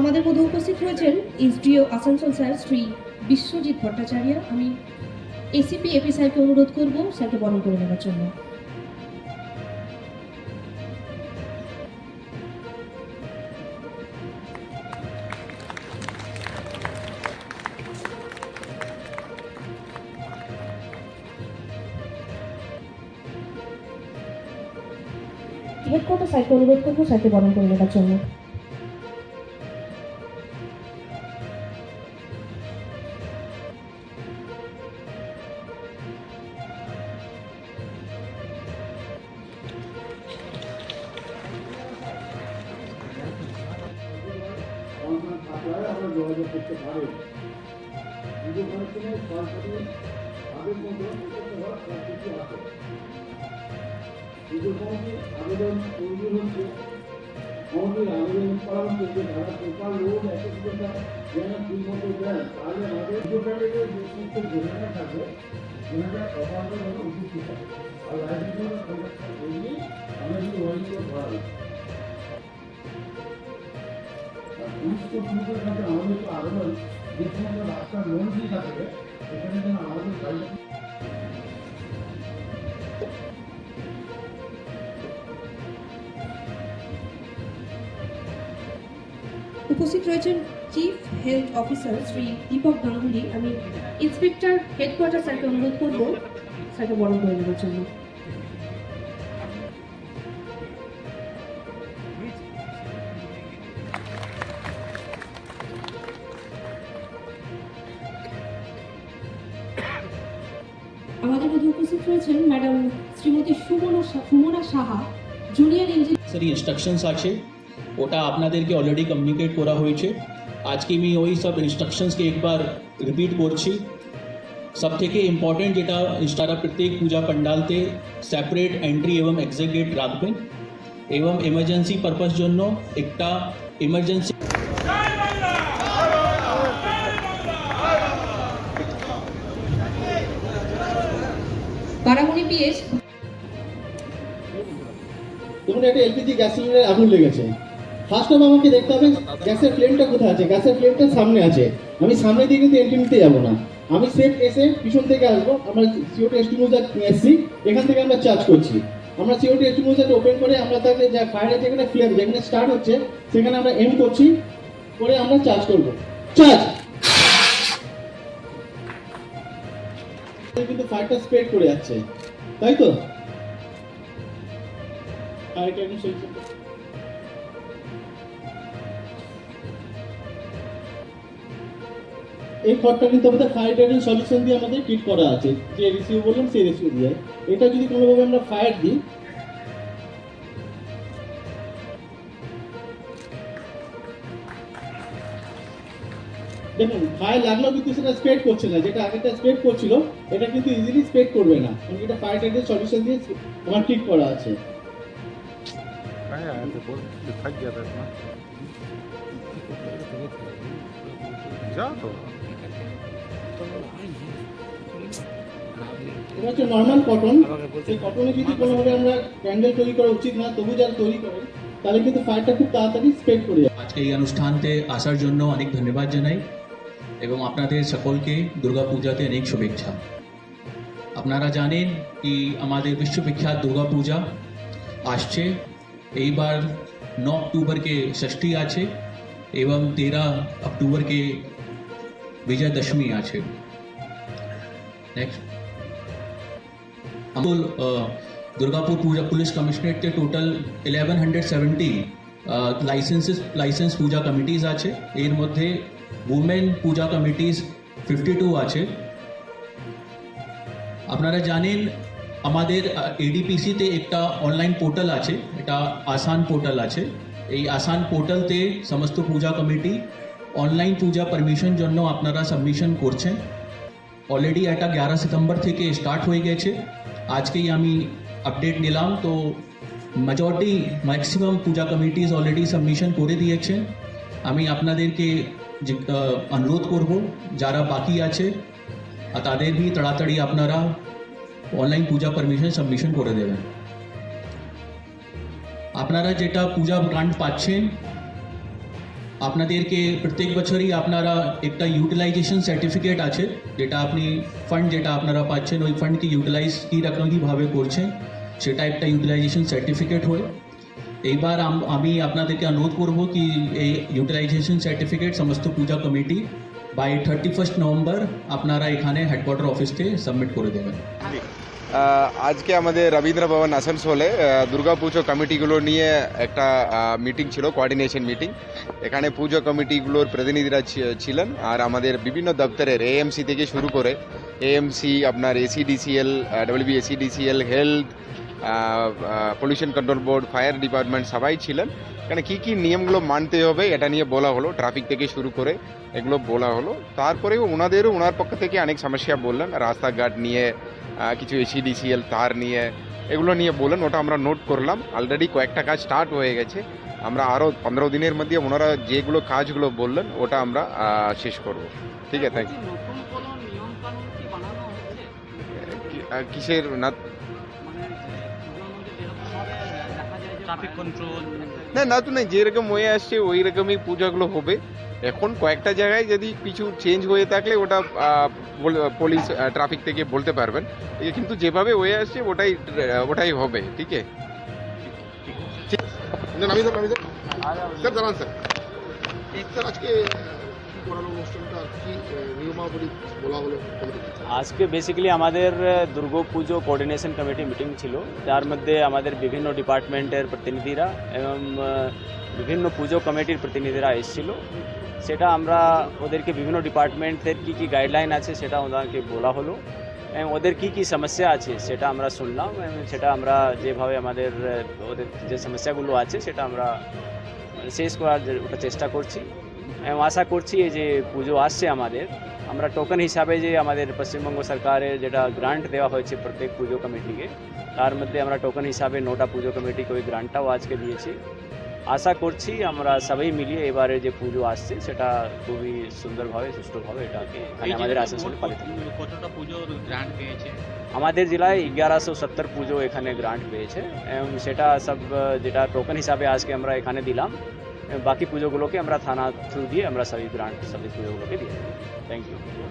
আমাদের মধ্যে উপস্থিত রয়েছেন এসডিও আসানসোল স্যার শ্রী বিশ্বজিৎ ভট্টাচার্য। আমি এসিপি এপি স্যারকে অনুরোধ করব স্যারকে বরণ করে নেওয়ার জন্য। হেডকোয়ার্টার স্যারকে অনুরোধ করব স্যারকে বরণ করে নেওয়ার জন্য। যোগাযোগ করতে পারি কিন্তু কোনো সরকারি আগের মতো করতে হওয়ার সব কিছু আছে কিন্তু কমিটি আবেদন তৈরি হচ্ছে কমিটির আবেদন করা হচ্ছে যে যারা পেপার লোড অ্যাপ্লিকেশনটা যেন ঠিক মতো দেন তাহলে আমাদের দুটো প্যাকেটের যে সমস্ত জেনারেল থাকে জেনারেল অপারেটর হলো উপস্থিত থাকে আর লাইব্রেরির কন্ট্রাক্টর করিয়ে আমরা যদি ওয়ারিং করে উপস্থিত রয়েছেন chief health officer Shri Dipak Ganguly. আমি ইন্সপেক্টর হেডকোয়ার্টার স্যারকে অনুরোধ করব স্যারকে বরণ করে নেওয়ার জন্য। আমাদের মধ্যে উপস্থিত রয়েছেন madam Shrimati Sumana Sumana Saha junior engineer sir instructions আছে ওটা আপনাদেরকে অলরেডি কমিউনিকেট করা হয়েছে আজকে আমি ওই সব ইনস্ট্রাকশনসকে একবার রিপিট করছি সব থেকে ইম্পর্টেন্ট যেটা তারা প্রত্যেক পূজা পান্ডালতে সেপারেট এন্ট্রি এবং এক্সিট গেট রাখবেন এবং ইমার্জেন্সি পারপাস জন্য একটা ইমার্জেন্সি একটা এলপিজি গ্যাস সিলিন্ডারে আগুন লেগেছে। ফার্স্ট অফ আমাকে দেখতে হবে, গ্যাসের ফ্লেমটা কোথায় আছে? গ্যাসের ফ্লেমটা সামনে আছে। আমি সামনে দিয়ে কিন্তু এন্ট্রি নিতে যাব না। আমি সেফ এসে পিছন থেকে আসব। আমরা সিওটি এস্টিমোজার নিয়ে এসেছি। এখান থেকে আমরা চার্জ করছি। আমরা সিওটি এস্টিমোজারটা ওপেন করে আমরা তাকে যা ফায়ারের যেখানে ফ্লেম যেখানে স্টার্ট হচ্ছে, সেখানে আমরা এম করছি। করে আমরা চার্জ করব। চার্জ কিন্তু ফায়ারটা স্প্রেড করে যাচ্ছে। তাই তো? ফায়ারটা একটু সেই এই খড়টা কিন্তু আমাদের ফায়ার টাইটেন সলিউশন দিয়ে আমাদের ট্রিট করা আছে। যে রেসিও বললাম, সেই রেসিও দিয়ে। এটা যদি কোনোভাবে আমরা ফায়ার দিই, দেখুন ফায়ার লাগলেও কিন্তু সেটা স্প্রেড করছে না। যেটা আগেটা স্প্রেড করছিল, এটা কিন্তু ইজিলি স্প্রেড করবে না। কারণ এটা ফায়ার টাইটেন সলিউশন দিয়ে আমার ট্রিট করা আছে। आया है तो बहुत दिखाई दिया था इसमें जा तो এটা হচ্ছে নর্মাল কটন সেই কটনে যদি কোনোভাবে আমরা ক্যান্ডেল তৈরি করা উচিত না তবু যারা তৈরি করেন তাহলে কিন্তু ফায়ারটা খুব তাড়াতাড়ি স্প্রেড করে যায় আজকে এই অনুষ্ঠানতে আসার জন্য অনেক ধন্যবাদ জানাই এবং আপনাদের সকলকে দুর্গাপূজাতে অনেক শুভেচ্ছা আপনারা জানেন কি আমাদের বিশ্ববিখ্যাত দুর্গাপূজা আসছে এইবার ন অক্টোবরকে ষষ্ঠী আছে এবং তেরা অক্টোবরকে বিজয়াদশমী আছে নেক্সট আমুল Durgapur puja police কমিশনারেটে total eleven hundred seventy licences licence puja committees আছে এর মধ্যে women puja committees fifty two আছে আপনারা জানেন আমাদের এডিপিসিতে একটা অনলাইন পোর্টাল আছে এটা আসান পোর্টাল আছে। এই আসান পোর্টালতে সমস্ত puja committee online puja permission জন্য আপনারা সাবমিশন করছেন। অলরেডি এটা গ্যারো সেপ্টেম্বর থেকে স্টার্ট হয়ে গেছে। আজকেই আমি আপডেট নিলাম, তো majority maximum puja committees already submission করে দিয়েছেন। আমি আপনাদেরকে অনুরোধ করব, যারা বাকি আছে, তাদের বি তাড়াতাড়ি আপনারা অনলাইন পূজা পারমিশন সাবমিশন করে দেবেন আপনারা যেটা পূজা গ্রান্ট পাচ্ছেন আপনাদেরকে প্রত্যেক বছরই আপনারা একটা ইউটিলাইজেশন সার্টিফিকেট আছে যেটা আপনি ফান্ড যেটা আপনারা পাচ্ছেন ওই ফান্ডকে ইউটিলাইজ কী রকম কীভাবে করছেন সেটা একটা ইউটিলাইজেশন সার্টিফিকেট হয় এইবার আম- আমি আপনাদেরকে অনুরোধ করব কি এই ইউটিলাইজেশন সার্টিফিকেট সমস্ত puja committee by thirty first November আপনারা এখানে হেডকোয়ার্টার অফিসকে সাবমিট করে দেবেন। আজকে আমাদের রবীন্দ্র ভবন আসানসোলে আহ, দুর্গাপুজো কমিটিগুলো নিয়ে একটা মিটিং ছিল কোঅর্ডিনেশন মিটিং এখানে পুজো কমিটিগুলোর প্রতিনিধিরা ছিলেন আর আমাদের বিভিন্ন দপ্তরের এএমসি থেকে শুরু করে এএমসি আপনার ACDCL WB ACDCL health pollution control board fire department সবাই ছিলেন। এখানে কী কী নিয়মগুলো মানতে হবে এটা নিয়ে বলা হলো ট্রাফিক থেকে শুরু করে এগুলো বলা হলো। তারপরেও ওনাদেরও ওনার পক্ষ থেকে অনেক সমস্যা বললেন, রাস্তাঘাট নিয়ে কিছু এসিডিসিএল তার নিয়ে, এগুলো নিয়ে বলেন ওটা আমরা নোট করলাম। অলরেডি কয়েকটা কাজ স্টার্ট হয়ে গেছে। আমরা আরও পনেরো দিনের মধ্যে ওনারা যেগুলো কাজগুলো বললেন, ওটা আমরা শেষ করব। ঠিক আছে থ্যাংক হচ্ছে কিসের না ট্রাফিক কন্ট্রোল না না তো না যেরকম হয়ে আসছে ওই রকমই পূজাগুলো হবে। এখন কয়েকটা জায়গায় যদি কিছু চেঞ্জ হয়ে থাকলে ওটা পুলিশ ট্রাফিক থেকে বলতে পারবেন। কিন্তু যেভাবে হয়ে আসছে ওটাই ওটাই হবে ঠিক আছে? নামি স্যার নামি স্যার স্যার জানান স্যার। স্যার আজকে আজকে বেসিক্যালি আমাদের দুর্গা পুজো কোঅর্ডিনেশন কমিটি মিটিং ছিল। যার মধ্যে আমাদের বিভিন্ন ডিপার্টমেন্টের প্রতিনিধিরা এবং বিভিন্ন পুজো কমিটির প্রতিনিধিরা এসেছিল। সেটা আমরা ওদেরকে বিভিন্ন ডিপার্টমেন্টের কী কী গাইডলাইন আছে সেটা ওদেরকে বলা হলো। এবং ওদের কী কী সমস্যা আছে সেটা আমরা শুনলাম। এবং সেটা আমরা যেভাবে আমাদের ওদের যে সমস্যাগুলো আছে সেটা আমরা শেষ করার ওটা চেষ্টা করছি। এবং আশা করছি এই যে পুজো আসছে আমাদের আমরা টোকেন হিসাবে যে আমাদের পশ্চিমবঙ্গ সরকারের যেটা গ্রান্ট দেওয়া হয়েছে প্রত্যেক পুজো কমিটিকে তার মধ্যে আমরা টোকেন হিসাবে নটা পুজো কমিটিকে ওই গ্রান্টটাও আজকে দিয়েছি। আশা করছি আমরা সবাই মিলিয়ে এবারে যে পুজো আসছে সেটা খুবই সুন্দরভাবে সুষ্ঠুভাবে এটাকে আমাদের আসানসোলে পালিত কতটা পুজোর গ্রান্ট পেয়েছে? আমাদের জেলায় এগারোশো সত্তর পুজো এখানে গ্রান্ট পেয়েছে এবং সেটা সব যেটা টোকেন হিসাবে আজকে আমরা এখানে দিলাম। বাকি পুজোগুলোকে আমরা থানা থ্রু দিয়ে আমরা সবই গ্রান্ট সবই পুজোগুলোকে দিয়ে থ্যাংক ইউ